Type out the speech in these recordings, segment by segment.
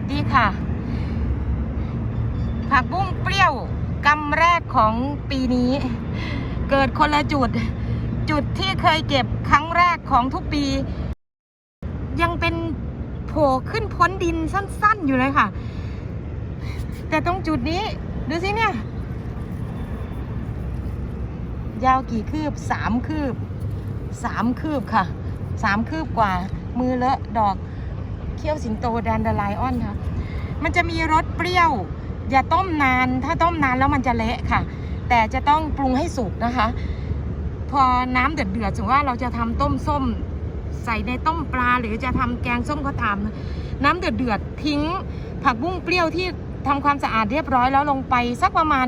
สดีค่ะ ผักบุ้งเปรี้ยวกำแรกของปีนี้ เกิดคนละจุด จุดที่เคยเก็บครั้งแรกของทุกปี ยังเป็นโผล่ขึ้นพ้นดินสั้น ๆ อยู่เลยค่ะ แต่ตรงจุดนี้ดูสิเนี่ย ยาวกี่คืบสามคืบสามคืบค่ะสามคืบกว่ามือเลอะดอก เขี้ยวสิงโตแดนเดลายออนค่ะ มันจะมีรสเปรี้ยว อย่าต้มนาน ถ้าต้มนานแล้วมันจะเละค่ะ แต่จะต้องปรุงให้สุกนะคะ พอน้ำเดือดเดือดๆสมมติว่าเราจะทำต้มส้ม ใส่ในต้มปลาหรือจะทำแกงส้มก็ตามน้ำเดือดเดือดๆทิ้ง ผักบุ้งเปรี้ยวที่ทำความสะอาดเรียบร้อยแล้วลงไปสักประมาณ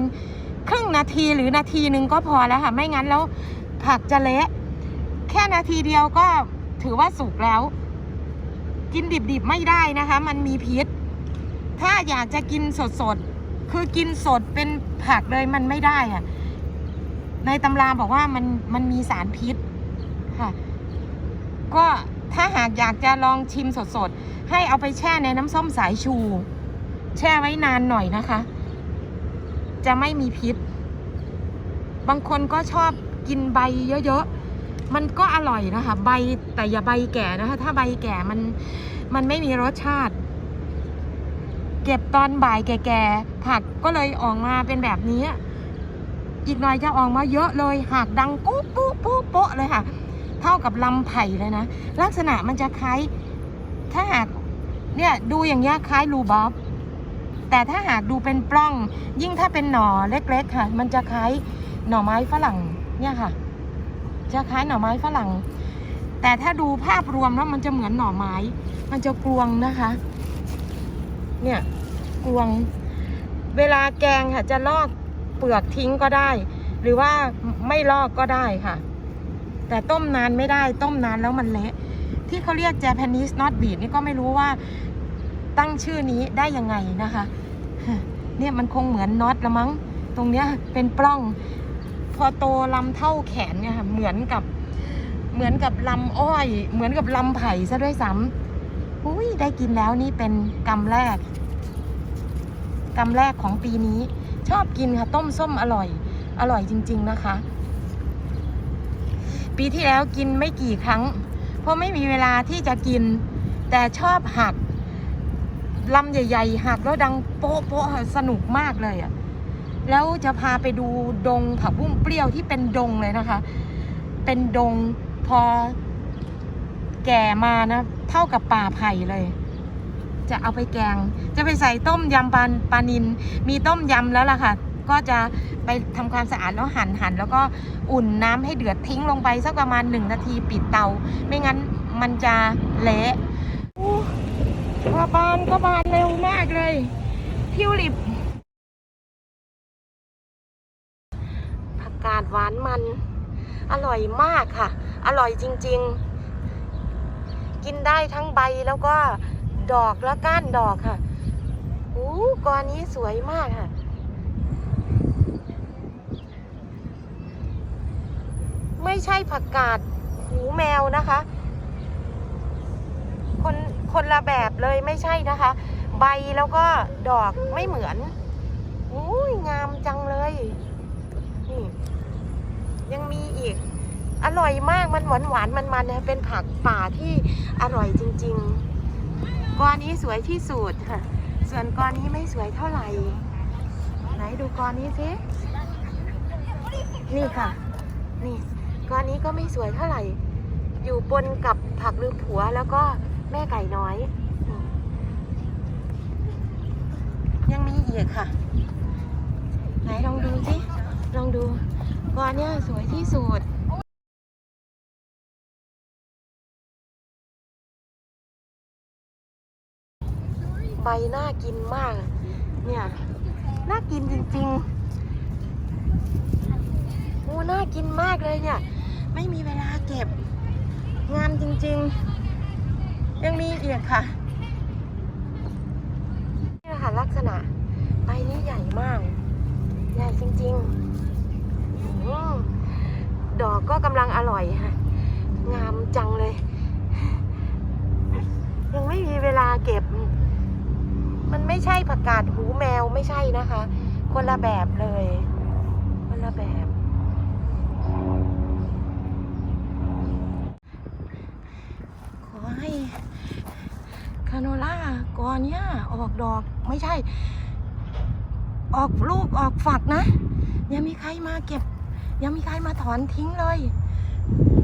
ครึ่งนาทีหรือนาทีหนึ่งก็พอแล้วค่ะ ไม่งั้นแล้วผักจะเละ แค่นาทีเดียวก็ถือว่าสุกแล้ว กินดิบๆไม่ได้นะคะ มันมีพิษ ถ้าอยากจะกินสดๆ คือกินสดเป็นผักเลยมันไม่ได้อะในตำราบอกว่ามันมันมีสารพิษค่ะ ก็ถ้าหากอยากจะลองชิมสดๆ ให้เอาไปแช่ในน้ำส้มสายชู แช่ไว้นานหน่อยนะคะ จะไม่มีพิษ บางคนก็ชอบกินใบเยอะๆ มันก็อร่อยนะคะ ใบแต่อย่าใบแก่นะคะ ถ้าใบแก่มันมันไม่มีรสชาติ เก็บตอนบ่ายแก่ๆผักก็เลยออกมาเป็นแบบนี้ อีกหน่อยจะออกมาเยอะเลยหักดังปุ๊บปุ๊บปุ๊บโป๊ะเลยค่ะ เท่ากับลำไผ่เลยนะลักษณะมันจะคล้าย ถ้าหากเนี่ยดูอย่างเงี้ยคล้ายรูบอบแต่ถ้าหากดูเป็นปล้อง ยิ่งถ้าเป็นหน่อเล็ก ๆ ค่ะ มันจะคล้ายหน่อไม้ฝรั่งเนี่ยค่ะ จะคล้ายหน่อไม้ฝรั่ง แต่ถ้าดูภาพรวมแล้วมันจะเหมือนหน่อไม้ มันจะกลวงนะคะ เนี่ยกลวง เวลาแกงค่ะจะลอกเปลือกทิ้งก็ได้ หรือว่าไม่ลอกก็ได้ค่ะ แต่ต้มนานไม่ได้ต้มนานแล้วมันเละที่เขาเรียก Japanese not beet นี่ก็ไม่รู้ว่าตั้งชื่อนี้ได้ยังไงนะคะ เนี่ยมันคงเหมือนน็อตละมั้ง ตรงเนี้ยเป็นปล้อง พอโตลำเท่าแขนเนี่ยค่ะเหมือนกับเหมือนกับลำอ้อย เหมือนกับลำไผ่ซะด้วยซ้ำอุ้ยได้กินแล้วนี่เป็นกำแรกกำแรกของปีนี้ ชอบกินค่ะ ต้มส้มอร่อย อร่อยจริง ๆนะคะ ปีที่แล้วกินไม่กี่ครั้ง เพราะไม่มีเวลาที่จะกิน แต่ชอบหักลำใหญ่ ๆ หักแล้วดังโป๊ะโป๊ะค่ะสนุกมากเลยอะ่ะ แล้วจะพาไปดูดงผักบุ้งเปรี้ยวที่เป็นดงเลยนะคะ เป็นดงพอแก่มานะ เท่ากับป่าไผ่เลย จะเอาไปแกง จะไปใส่ต้มยำปลาปลานิน มีต้มยำแล้วล่ะค่ะ ก็จะไปทำความสะอาดแล้วหั่นหั่นแล้วก็อุ่นน้ำให้เดือดทิ้งลงไปสักประมาณหนึ่งนาทีปิดเตา ไม่งั้นมันจะเละอู้พอบานก็บานเร็วมากเลยทิวลิป กกาดหวานมัน อร่อยมากค่ะ อร่อยจริง ๆ กินได้ทั้งใบแล้วก็ดอกและก้านดอกค่ะอู้กอนี้สวยมากค่ะไม่ใช่ผักกาดหูแมวนะคะ คนคนละแบบเลยไม่ใช่นะคะ ใบแล้วก็ดอกไม่เหมือนอุ้ยงามจังเลย นี่ยังมีอีก อร่อยมากมันหวานหวานมันมันๆนะเป็นผักป่าที่อร่อยจริง ๆกอนี้สวยที่สุดค่ะ ส่วนกอนี้ไม่สวยเท่าไหร่ไหนดูกอนี้สินี่ค่ะ นี่กอนี้ก็ไม่สวยเท่าไหร่ อยู่ปนกับผักลืมผัวแล้วก็แม่ไก่น้อย ยังมีอีกค่ะ ไหนลองดูสิ ลองดูกอเนี้ยสวยที่สุดใบน่ากินมาก เนี่ย น่ากินจริงๆโอ้น่ากินมากเลยเนี่ย ไม่มีเวลาเก็บ งานจริงๆ ยังมีอีกค่ะ นี่แหละค่ะลักษณะ ใบนี้ใหญ่มาก ใหญ่จริงๆดอกก็กำลังอร่อยค่ะ งามจังเลย ยังไม่มีเวลาเก็บอไม่ใช่ผักกาดหูแมวไม่ใช่นะคะ คนละแบบเลย คนละแบบขอให้คาโนล่ากอเนี้ยออกดอกไม่ใช่ ออกลูกออกฝักนะ ยังมีใครมาเก็บ ยังมีใครมาถอนทิ้งเลย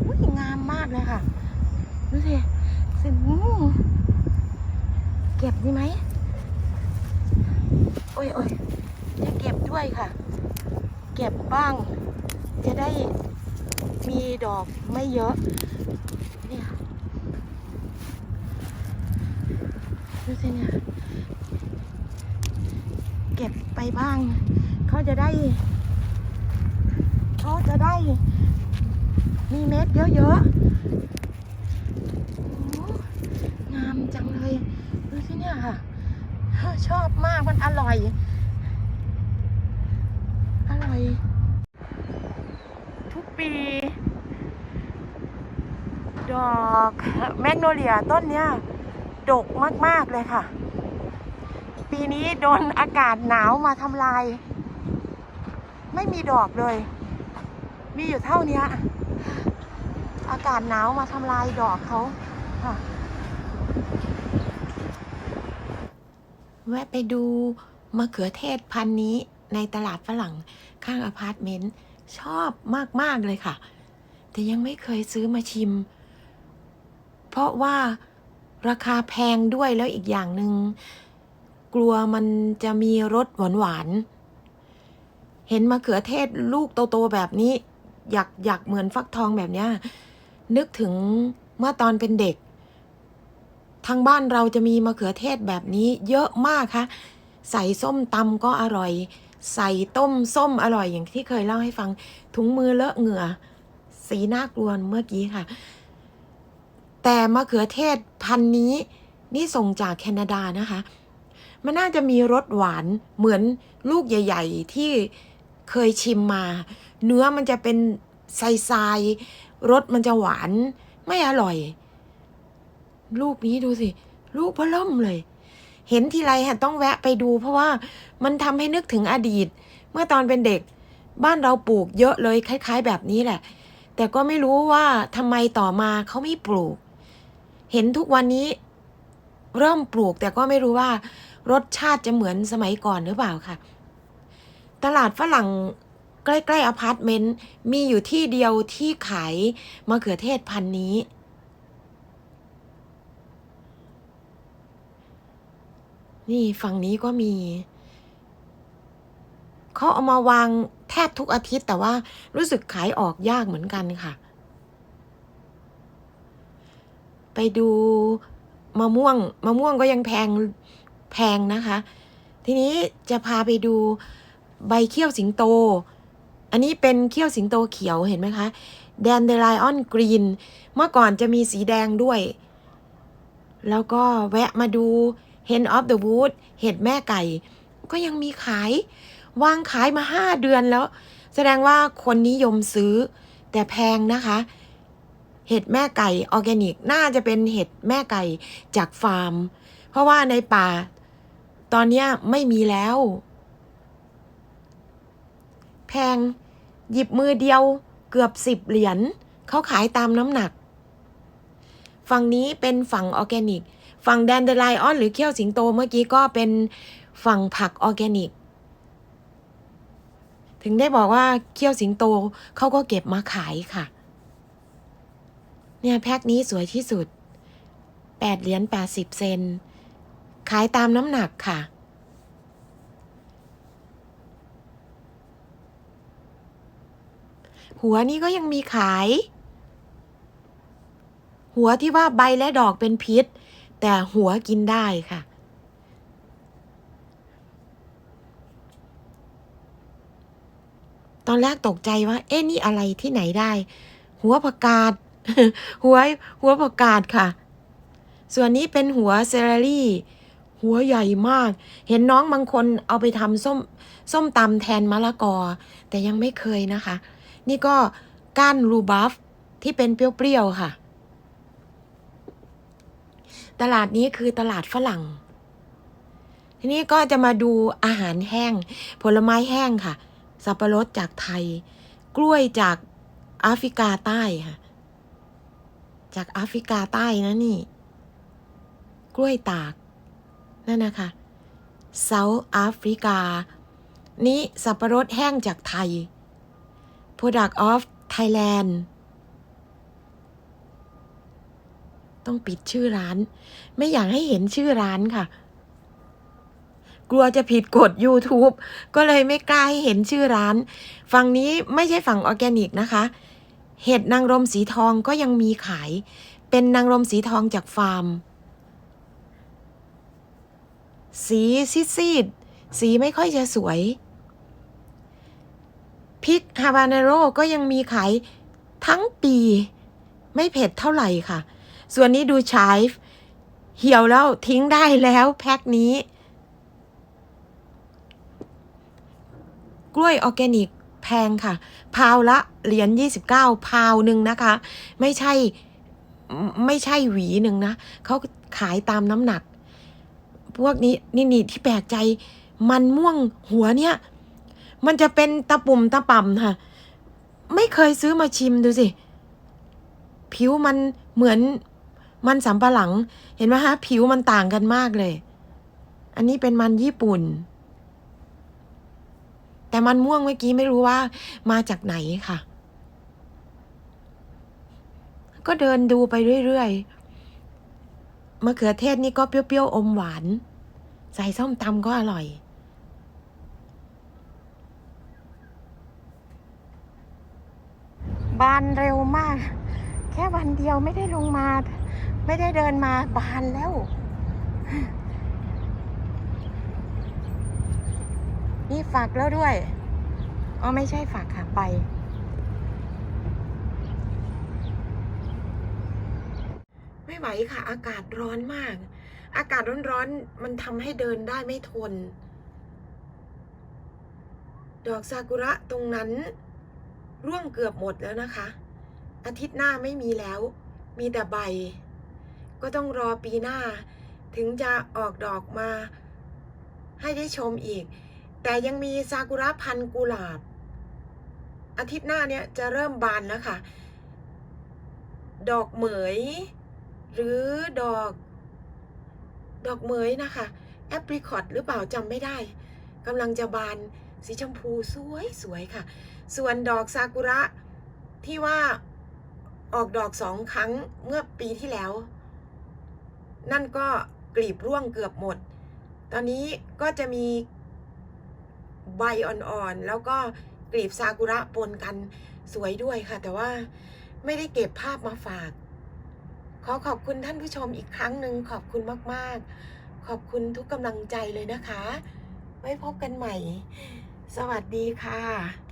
อุ๊ยงามมากเลยค่ะ ดูสิสิอืมเก็บดีไหมโอ้ยโอ้ยจะเก็บด้วยค่ะ เก็บบ้าง จะได้มีดอกไม่เยอะเนี่ยดูสิเนี่ย ไปบ้าง เขาจะได้ เขาจะได้ มีเม็ดเยอะๆโอ้งามจังเลยดูสิเนี่ยค่ะชอบมากมันอร่อย อร่อย ทุกปี ดอกแมกโนเลียต้นเนี้ยดกมาก ๆ เลยค่ะ ปีนี้โดนอากาศหนาวมาทำลาย ไม่มีดอกเลย มีอยู่เท่านี้อากาศหนาวมาทำลายดอกเขาค่ะแวะไปดูมะเขือเทศพันนี้ในตลาดฝรั่งข้างอพาร์ตเมนต์ชอบมาก ๆ เลยค่ะ แต่ยังไม่เคยซื้อมาชิม เพราะว่าราคาแพงด้วยแล้วอีกอย่างหนึง่ง กลัวมันจะมีรสหวานๆเห็นมะเขือเทศลูกโตๆแบบนี้ อยากอยากเหมือนฟักทองแบบเนี้ยนึกถึงเมื่อตอนเป็นเด็ก ทางบ้านเราจะมีมะเขือเทศแบบนี้ เยอะมากค่ะ ใส่ส้มตำก็อร่อย ใส่ต้มส้มอร่อยอย่างที่เคยเล่าให้ฟัง ถุงมือเลอะเหงื่อ สีน่ากลัวเมื่อกี้ค่ะ แต่มะเขือเทศพันนี้นี่ส่งจากแคนาดานะคะ มันน่าจะมีรสหวานเหมือนลูกใหญ่ ๆ ที่เคยชิมมา เนื้อมันจะเป็นทรายๆรสมันจะหวานไม่อร่อย ลูกนี้ดูสิ ลูกพะล่มเลย เห็นทีไรฮะต้องแวะไปดู เพราะว่ามันทำให้นึกถึงอดีต เมื่อตอนเป็นเด็ก บ้านเราปลูกเยอะเลยคล้าย ๆ แบบนี้แหละ แต่ก็ไม่รู้ว่าทำไมต่อมาเขาไม่ปลูก เห็นทุกวันนี้เริ่มปลูกแต่ก็ไม่รู้ว่า รสชาติจะเหมือนสมัยก่อนหรือเปล่าค่ะ ตลาดฝรั่งใกล้ๆอพาร์ตเมนต์มีอยู่ที่เดียวที่ขายมะเขือเทศพันนี้ นี่ฝั่งนี้ก็มี เขาเอามาวางแทบทุกอาทิตย์แต่ว่ารู้สึกขายออกยากเหมือนกันค่ะ ไปดูมะม่วงมะม่วงก็ยังแพง แพงนะคะ ทีนี้จะพาไปดูใบเขี้ยวสิงโต อันนี้เป็นเขี้ยวสิงโตเขียวเห็นไหมคะแดนเดลไ o ออนกรีน เมื่อก่อนจะมีสีแดงด้วย แล้วก็แวะมาดู Hen of the Wood เห็ดแม่ไก่ ก็ยังมีขายวางขายมาห้าเดือนแล้ว แสดงว่าคนนิยมซื้อ แต่แพงนะคะ เห็ดแม่ไก่ออร์แกนิก น่าจะเป็นเห็ดแม่ไก่จากฟาร์ม เพราะว่าในป่า ตอนนี้ไม่มีแล้ว แพง หยิบมือเดียวเกือบสิบเหรียญเขาขายตามน้ำหนัก ฝั่งนี้เป็นฝั่งออร์แกนิก ฝั่งแดนเดลไ o ออนหรือเขี้ยวสิงโตเมื่อกี้ก็เป็นฝั่งผักออร์แกนิก ถึงได้บอกว่าเขี้ยวสิงโตเขาก็เก็บมาขายค่ะ เนี่ยแพ็คนี้สวยที่สุด 8 เหรียญ80 เซน ขายตามน้ำหนักค่ะ หัวนี้ก็ยังมีขาย หัวที่ว่าใบและดอกเป็นพิษ แต่หัวกินได้ค่ะ ตอนแรกตกใจว่า เอ๊ะนี่อะไรที่ไหนได้ หัวผักกาดหัวหัวผักกาดค่ะ ส่วนนี้เป็นหัวเซเลอรี่ หัวใหญ่มาก เห็นน้องบางคนเอาไปทำส้มส้มตำแทนมะละกอ แต่ยังไม่เคยนะคะ นี่ก็ก้านรูบัฟที่เป็นเปรี้ยวๆค่ะ ตลาดนี้คือตลาดฝรั่ง ทีนี้ก็จะมาดูอาหารแห้ง ผลไม้แห้งค่ะ สับปะรดจากไทย กล้วยจากแอฟริกาใต้ค่ะ จากแอฟริกาใต้นะนี่ กล้วยตาก นั่นนะคะเซาท์แอฟริกา นี้สับปะรดแห้งจากไทย Product of Thailand ต้องปิดชื่อร้าน ไม่อยากให้เห็นชื่อร้านค่ะ กลัวจะผิดกฎ YouTube ก็เลยไม่กล้าให้เห็นชื่อร้าน ฝั่งนี้ไม่ใช่ฝั่งออร์แกนิกนะคะ เห็ดนางรมสีทองก็ยังมีขาย เป็นนางรมสีทองจากฟาร์ม สีซีดๆสีไม่ค่อยจะสวยพริกฮาบาเนโรก็ยังมีขายทั้งปี ไม่เผ็ดเท่าไหร่ค่ะ ส่วนนี้ดูชายเหี่ยวแล้วทิ้งได้แล้วแพ็คนี้ กล้วยออร์แกนิกแพงค่ะ พาวละเหรียญ29 พาวหนึ่งนะคะ ไม่ใช่ไม่ใช่หวีหนึ่งนะ เขาขายตามน้ำหนัก พวกนี้นี่นี่ที่แปลกใจ มันม่วงหัวเนี่ย มันจะเป็นตะปุ่มตะป่ำค่ะ ไม่เคยซื้อมาชิมดูสิ ผิวมันเหมือนมันสำปะหลัง เห็นไหมคะผิวมันต่างกันมากเลย อันนี้เป็นมันญี่ปุ่น แต่มันม่วงเมื่อกี้ไม่รู้ว่า มาจากไหนค่ะ ก็เดินดูไปเรื่อยๆมะเขือเทศนี่ก็เปรี้ยวๆอมหวาน ใส่ส้มตำก็อร่อย บานเร็วมาก แค่วันเดียวไม่ได้ลงมา ไม่ได้เดินมาบานแล้ว นี่ฝักแล้วด้วยอ๋อไม่ใช่ฝักค่ะไปไม่ไหวค่ะ อากาศร้อนมาก อากาศร้อนๆ มันทำให้เดินได้ไม่ทน ดอกซากุระตรงนั้น ร่วงเกือบหมดแล้วนะคะ อาทิตย์หน้าไม่มีแล้ว มีแต่ใบ ก็ต้องรอปีหน้า ถึงจะออกดอกมา ให้ได้ชมอีก แต่ยังมีซากุระพันกุหลาบ อาทิตย์หน้าเนี่ยจะเริ่มบานแล้วค่ะ ดอกเหมย หรือดอก ดอกเหมยนะคะแอปริคอตหรือเปล่าจำไม่ได้กำลังจะบานสีชมพูสวยสวยค่ะ ส่วนดอกซากุระที่ว่าออกดอกสองครั้งเมื่อปีที่แล้ว นั่นก็กลีบร่วงเกือบหมด ตอนนี้ก็จะมีใบอ่อนๆ แล้วก็กลีบซากุระปนกันสวยด้วยค่ะ แต่ว่าไม่ได้เก็บภาพมาฝาก ขอขอบคุณท่านผู้ชมอีกครั้งหนึ่งขอบคุณมาก ๆ ขอบคุณทุกกำลังใจเลยนะคะ ไว้พบกันใหม่ สวัสดีค่ะ